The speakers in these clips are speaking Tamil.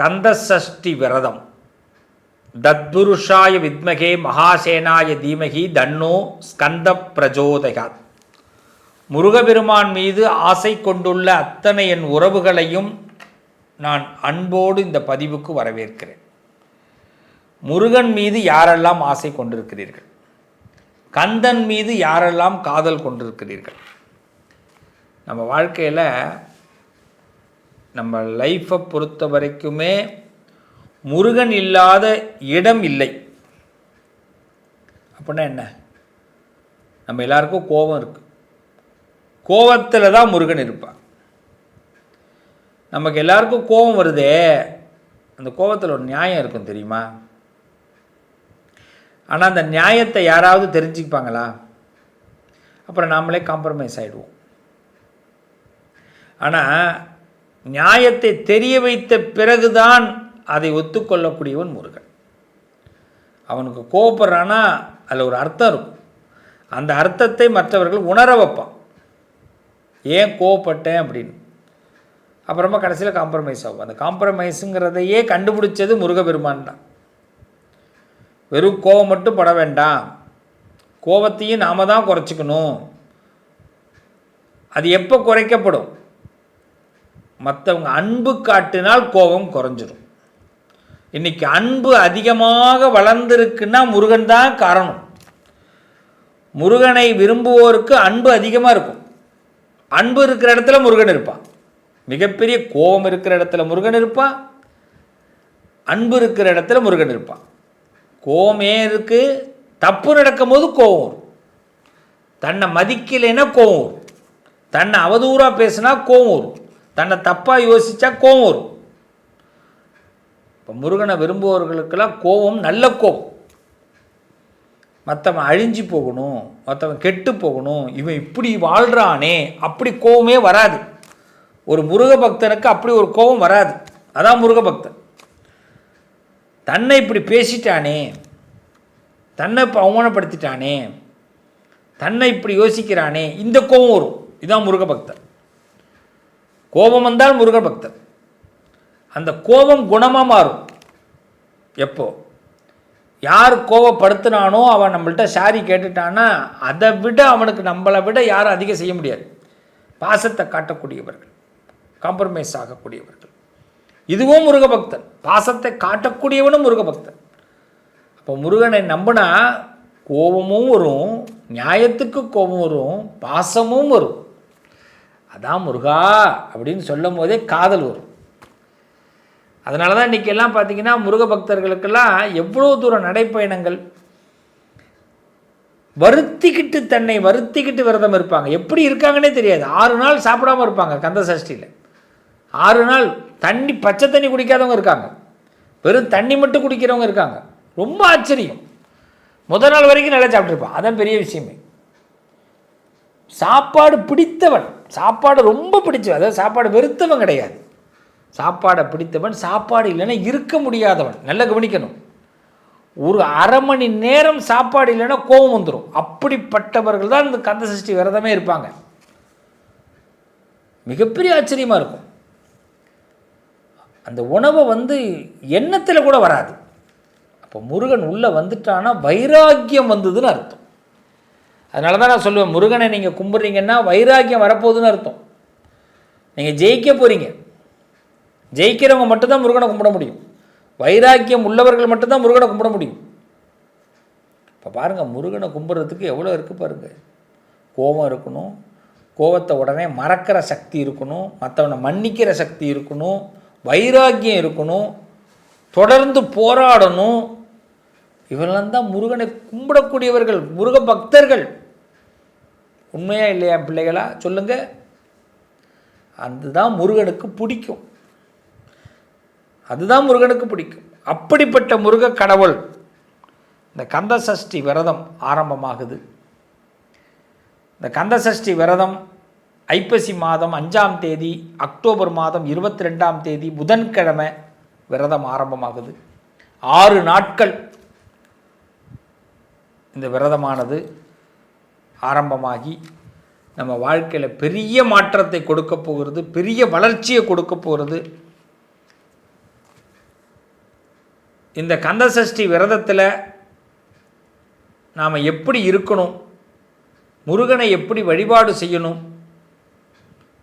கந்தசஷ்டி விரதம் தத்புருஷாய வித்மகே மகாசேனாய தீமகி தன்னோ ஸ்கந்த பிரஜோதயாத் முருகபெருமான் மீது ஆசை கொண்டுள்ள அத்தனை என் உறவுகளையும் நான் அன்போடு இந்த பதிவுக்கு வரவேற்கிறேன். முருகன் மீது யாரெல்லாம் ஆசை கொண்டிருக்கிறீர்கள்? கந்தன் மீது யாரெல்லாம் காதல் கொண்டிருக்கிறீர்கள்? நம்ம வாழ்க்கையில் நம்ம லைஃப்பை பொறுத்த வரைக்குமே முருகன் இல்லாத இடம் இல்லை. அப்படின்னா என்ன? நம்ம எல்லாருக்கும் கோபம் இருக்கு. கோபத்தில் தான் முருகன் இருப்பான் நமக்கு எல்லாருக்கும் கோபம் வருதே அந்த கோபத்தில் ஒரு நியாயம் இருக்கும் தெரியுமா? ஆனால் அந்த நியாயத்தை யாராவது தெரிஞ்சுப்பாங்களா? அப்புறம் நாமளே காம்ப்ரமைஸ் ஆகிடுவோம் ஆனால் நியாயத்தை தெரிய வைத்த பிறகுதான் அதை ஒத்துக்கொள்ளக்கூடியவன் முருகன். அவனுக்கு கோபப்படுறானா அதில் ஒரு அர்த்தம் இருக்கும். அந்த அர்த்தத்தை மற்றவர்கள் உணர வைப்பான். ஏன் கோவப்பட்டேன் அப்படின்னு. அப்புறமா கடைசியில் காம்ப்ரமைஸ் ஆகும். அந்த காம்ப்ரமைஸுங்கிறதையே கண்டுபிடிச்சது முருகபெருமான் தான். வெறும் கோவம் மட்டும் பட வேண்டாம். கோபத்தையும் நாம தான் குறைச்சிக்கணும். அது எப்போ குறைக்கப்படும்? மற்றவங்க அன்பு காட்டினால் கோபம் குறைஞ்சிடும் இன்னைக்கு அன்பு அதிகமாக வளர்ந்துருக்குன்னா முருகன் தான் காரணம். முருகனை விரும்புவோருக்கு அன்பு அதிகமாக இருக்கும். அன்பு இருக்கிற இடத்துல முருகன் இருப்பான் மிகப்பெரிய கோபம் இருக்கிற இடத்துல முருகன் இருப்பான் அன்பு இருக்கிற இடத்துல முருகன் இருப்பான் கோபமே இருக்கு தப்பு நடக்கும்போது கோபம் வரும். தன்னை மதிக்கலைன்னா கோபம் வரும். தன்னை அவதூறாக பேசினா கோபம் வரும். தன்னை தப்பாக யோசித்தா கோபம் வரும். இப்போ முருகனை விரும்புபவர்களுக்கெல்லாம் கோபம் நல்ல கோபம். மற்றவன் அழிஞ்சு போகணும் மற்றவன் கெட்டு போகணும் இவன் இப்படி வாழ்கிறானே அப்படி கோபமே வராது. ஒரு முருக பக்தனுக்கு அப்படி ஒரு கோபம் வராது. அதான் முருக பக்தன். தன்னை இப்படி பேசிட்டானே தன்னை இப்போ அவமானப்படுத்திட்டானே தன்னை இப்படி யோசிக்கிறானே இந்த கோபம் வரும். இதுதான் முருக பக்தன். கோபம் வந்தால் முருக பக்தர். அந்த கோபம் குணமாக மாறும். எப்போ? யார் கோவப்படுத்தினானோ அவன் நம்மள்கிட்ட சாரி கேட்டுட்டான்னா அதை விட அவனுக்கு நம்மளை விட யாரும் அதிகம் செய்ய முடியாது. பாசத்தை காட்டக்கூடியவர்கள் காம்ப்ரமைஸ் ஆகக்கூடியவர்கள். இதுவும் முருகபக்தன் பாசத்தை காட்டக்கூடியவனும் முருகபக்தன் அப்போ முருகனை நம்பினா கோபமும் வரும் நியாயத்துக்கு கோபம் வரும் பாசமும் வரும். அதான் முருகா அப்படின்னு சொல்லும் போதே காதல் வரும். அதனால தான் இன்றைக்கி எல்லாம் பார்த்தீங்கன்னா முருக பக்தர்களுக்கெல்லாம் எவ்வளோ தூரம் நடைப்பயணங்கள்? வருத்திக்கிட்டு தன்னை வருத்திக்கிட்டு விரதம் இருப்பாங்க. எப்படி இருக்காங்கன்னே தெரியாது. ஆறு நாள் சாப்பிடாம இருப்பாங்க கந்த சஷ்டியில். ஆறு நாள் தண்ணி பச்சை தண்ணி குடிக்காதவங்க இருக்காங்க. வெறும் தண்ணி மட்டும் குடிக்கிறவங்க இருக்காங்க. ரொம்ப ஆச்சரியம். முதல் நாள் வரைக்கும் நல்லா சாப்பிட்ருப்பான் அதான் பெரிய விஷயமே. சாப்பாடு பிடித்தவன். சாப்பாடு ரொம்ப பிடிச்சவன். அதாவது சாப்பாடு வெறுத்தவன் கிடையாது. சாப்பாடை பிடித்தவன் சாப்பாடு இல்லைன்னா இருக்க முடியாதவன். நல்லா கவனிக்கணும். ஒரு அரை மணி நேரம் சாப்பாடு இல்லைன்னா கோபம் வந்துடும் அப்படிப்பட்டவர்கள் தான் இந்த கந்த சஷ்டி விரதமே இருப்பாங்க. மிகப்பெரிய ஆச்சரியமாக இருக்கும். அந்த உணவை வந்து எண்ணத்தில் கூட வராது. அப்போ முருகன் உள்ளே வந்துட்டான்னா வைராக்கியம் வந்ததுன்னு அர்த்தம். அதனால தான் நான் சொல்லுவேன் முருகனை நீங்கள் கும்பிட்றீங்கன்னா வைராக்கியம் வரப்போகுதுன்னு அர்த்தம். நீங்கள் ஜெயிக்க போகிறீங்க ஜெயிக்கிறவங்க மட்டும்தான் முருகனை கும்பிட முடியும். வைராக்கியம் உள்ளவர்கள் மட்டும்தான் முருகனை கும்பிட முடியும். இப்போ பாருங்கள் முருகனை கும்பிட்றதுக்கு எவ்வளோ இருக்குது பாருங்கள் கோபம் இருக்கணும். கோபத்தை உடனே மறக்கிற சக்தி இருக்கணும். மற்றவனை மன்னிக்கிற சக்தி இருக்கணும். வைராக்கியம் இருக்கணும். தொடர்ந்து போராடணும். இவெல்லாம் தான் முருகனை கும்பிடக்கூடியவர்கள் முருக பக்தர்கள். உண்மையா இல்லையா பிள்ளைகளா? சொல்லுங்கள் அதுதான் முருகனுக்கு பிடிக்கும். அதுதான் முருகனுக்கு பிடிக்கும். அப்படிப்பட்ட முருக கடவுள் இந்த கந்த சஷ்டி விரதம் ஆரம்பமாகுது. இந்த கந்த சஷ்டி விரதம் ஐப்பசி மாதம் அஞ்சாம் தேதி அக்டோபர் மாதம் இருபத்தி ரெண்டாம் தேதி புதன்கிழமை விரதம் ஆரம்பமாகுது. ஆறு நாட்கள் இந்த விரதமானது. ஆரம்பமாகி நம்ம வாழ்க்கையில் பெரிய மாற்றத்தை கொடுக்க போகிறது பெரிய வளர்ச்சியை கொடுக்க போகிறது. இந்த கந்தசஷ்டி விரதத்தில் நாம் எப்படி இருக்கணும்? முருகனை எப்படி வழிபாடு செய்யணும்?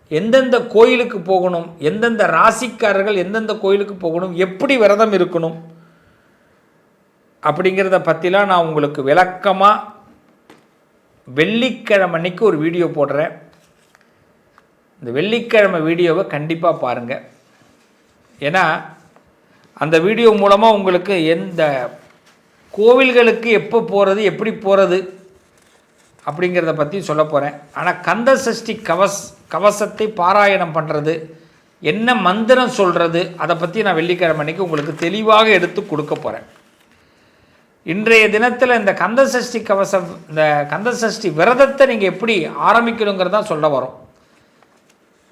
எந்தெந்த கோயிலுக்கு போகணும்? எந்தெந்த ராசிக்காரர்கள் எந்தெந்த கோயிலுக்கு போகணும்? எப்படி விரதம் இருக்கணும்? அப்படிங்கிறத பற்றிலாம் நான் உங்களுக்கு விளக்கமாக வெள்ளிக்கிழமை அன்னைக்கு ஒரு வீடியோ போடுறேன். இந்த வெள்ளிக்கிழமை வீடியோவை கண்டிப்பாக பாருங்கள் ஏன்னா அந்த வீடியோ மூலமாக உங்களுக்கு எந்த கோவில்களுக்கு எப்போ போகிறது எப்படி போகிறது அப்படிங்கிறத பற்றி சொல்ல போகிறேன் ஆனால் கந்த சஷ்டி கவஸ் கவசத்தை பாராயணம் பண்ணுறது என்ன மந்திரம் சொல்கிறது அதை பற்றி நான் வெள்ளிக்கிழமை அன்றைக்கி உங்களுக்கு தெளிவாக எடுத்து கொடுக்க போகிறேன் இன்றைய தினத்தில் இந்த கந்த சஷ்டி கவசம் இந்த கந்த சஷ்டி விரதத்தை நீங்கள் எப்படி ஆரம்பிக்கணுங்கிறதான் சொல்ல வரோம்.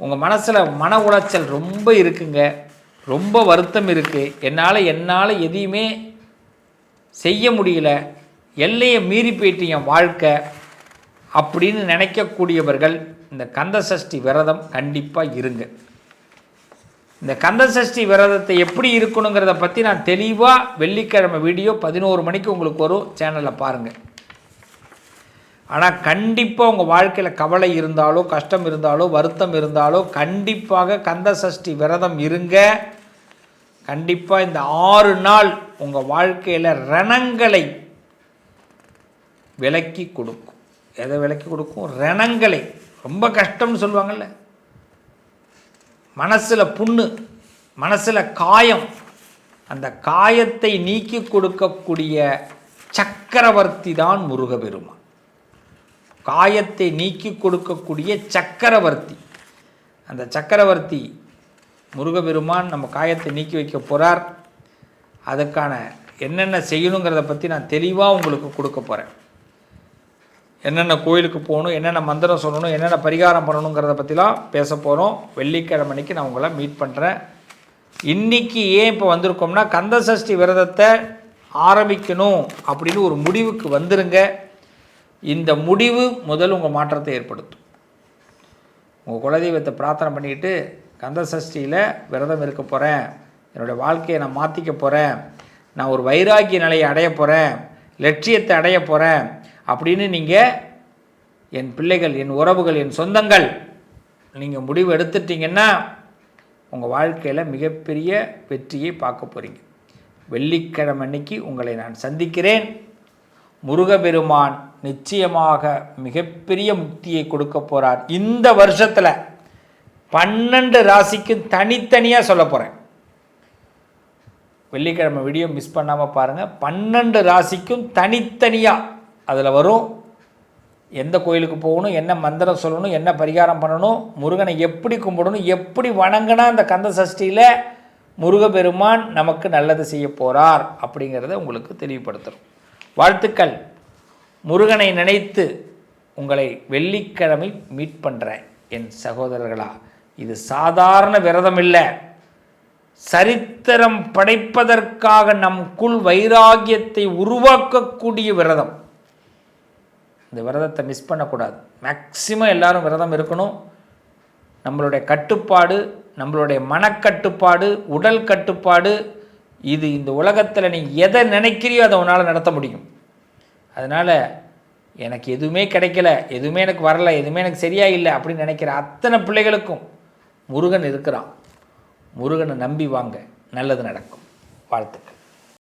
உங்கள் மனசில் மன உளைச்சல் ரொம்ப இருக்குங்க. ரொம்ப வருத்தம் இருக்குது என்னால் என்னால் எதையுமே செய்ய முடியல. எல்லையை மீறி போயிட்டு என் வாழ்க்கை அப்படின்னு நினைக்கக்கூடியவர்கள் இந்த கந்த சஷ்டி விரதம் கண்டிப்பாக இருங்க. இந்த கந்த சஷ்டி விரதத்தை எப்படி இருக்கணுங்கிறத பற்றி நான் தெளிவாக வெள்ளிக்கிழமை வீடியோ பதினோரு மணிக்கு உங்களுக்கு வரும் சேனலில் பாருங்கள் ஆனால் கண்டிப்பாக உங்கள் வாழ்க்கையில் கவலை இருந்தாலோ கஷ்டம் இருந்தாலோ வருத்தம் இருந்தாலோ கண்டிப்பாக கந்த சஷ்டி விரதம் இருங்க. கண்டிப்பாக இந்த ஆறு நாள் உங்கள் வாழ்க்கையில் ரணங்களை விலக்கி கொடுக்கும். எதை விலக்கி கொடுக்கும்? ரணங்களை. ரொம்ப கஷ்டம்னு சொல்லுவாங்கள்ல மனசில் புண்ணு மனசில் காயம். அந்த காயத்தை நீக்கி கொடுக்கக்கூடிய சக்கரவர்த்தி தான் முருகபெருமான். காயத்தை நீக்கி கொடுக்கக்கூடிய சக்கரவர்த்தி. அந்த சக்கரவர்த்தி முருகபெருமான் நம்ம காயத்தை நீக்கி வைக்க போகிறார் அதுக்கான என்னென்ன செய்யணுங்கிறத பற்றி நான் தெளிவாக உங்களுக்கு கொடுக்க போகிறேன் என்னென்ன கோயிலுக்கு போகணும் என்னென்ன மந்திரம் சொல்லணும் என்னென்ன பரிகாரம் பண்ணணுங்கிறத பற்றிலாம் பேச போகிறோம் வெள்ளிக்கிழமைக்கு நான் உங்களை மீட் பண்ணுறேன் இன்றைக்கி ஏன் இப்போ வந்திருக்கோம்னா கந்த சஷ்டி விரதத்தை ஆரம்பிக்கணும் அப்படின்னு ஒரு முடிவுக்கு வந்துருங்க. இந்த முடிவு முதல் உங்கள் மாற்றத்தை ஏற்படுத்தும். உங்கள் குலதெய்வத்தை பிரார்த்தனை பண்ணிக்கிட்டு கந்த சஷ்டியில் விரதம் இருக்க போகிறேன் என்னுடைய வாழ்க்கையை நான் மாற்றிக்க போகிறேன் நான் ஒரு வைராக்கிய நிலையை அடைய போகிறேன் லட்சியத்தை அடைய போகிறேன் அப்படின்னு நீங்கள் என் பிள்ளைகள் என் உறவுகள் என் சொந்தங்கள் நீங்கள் முடிவு எடுத்துட்டீங்கன்னா உங்கள் வாழ்க்கையில் மிகப்பெரிய வெற்றியை பார்க்க போகிறீங்க வெள்ளிக்கிழமை அன்னைக்கு உங்களை நான் சந்திக்கிறேன். முருகபெருமான் நிச்சயமாக மிகப்பெரிய முக்தியை கொடுக்க போகிறார் இந்த வருஷத்தில் பன்னெண்டு ராசிக்கும் தனித்தனியாக சொல்ல போகிறேன் வெள்ளிக்கிழமை வீடியோ மிஸ் பண்ணாமல் பாருங்கள் பன்னெண்டு ராசிக்கும் தனித்தனியாக அதில் வரும் எந்த கோயிலுக்கு போகணும் என்ன மந்திரம் சொல்லணும் என்ன பரிகாரம் பண்ணணும் முருகனை எப்படி கும்பிடணும் எப்படி வணங்கினா அந்த கந்த சஷ்டியில் முருகபெருமான் நமக்கு நல்லது செய்ய போகிறார் அப்படிங்கிறத உங்களுக்கு தெளிவுபடுத்துகிறோம் வாழ்த்துக்கள். முருகனை நினைத்து உங்களை வெள்ளிக்கிழமை மீட் பண்ணுறேன் என் சகோதரர்களா இது சாதாரண விரதம் இல்லை சரித்திரம் படைப்பதற்காக நமக்குள் வைராகியத்தை உருவாக்கக்கூடிய விரதம். இந்த விரதத்தை மிஸ் பண்ணக்கூடாது. மேக்சிமம் எல்லாரும் விரதம் இருக்கணும். நம்மளுடைய கட்டுப்பாடு நம்மளுடைய மனக்கட்டுப்பாடு உடல் கட்டுப்பாடு இது இந்த உலகத்தில் நீ எதை நினைக்கிறியோ அதை உன்னால் நடத்த முடியும். அதனால் எனக்கு எதுவுமே கிடைக்கல எதுவுமே எனக்கு வரல எதுவுமே எனக்கு சரியா இல்லை அப்படின்னு நினைக்கிற அத்தனை பிள்ளைகளுக்கும் முருகன் இருக்கிறான். முருகனை நம்பி வாங்க. நல்லது நடக்கும். வாழ்த்துக்கள்.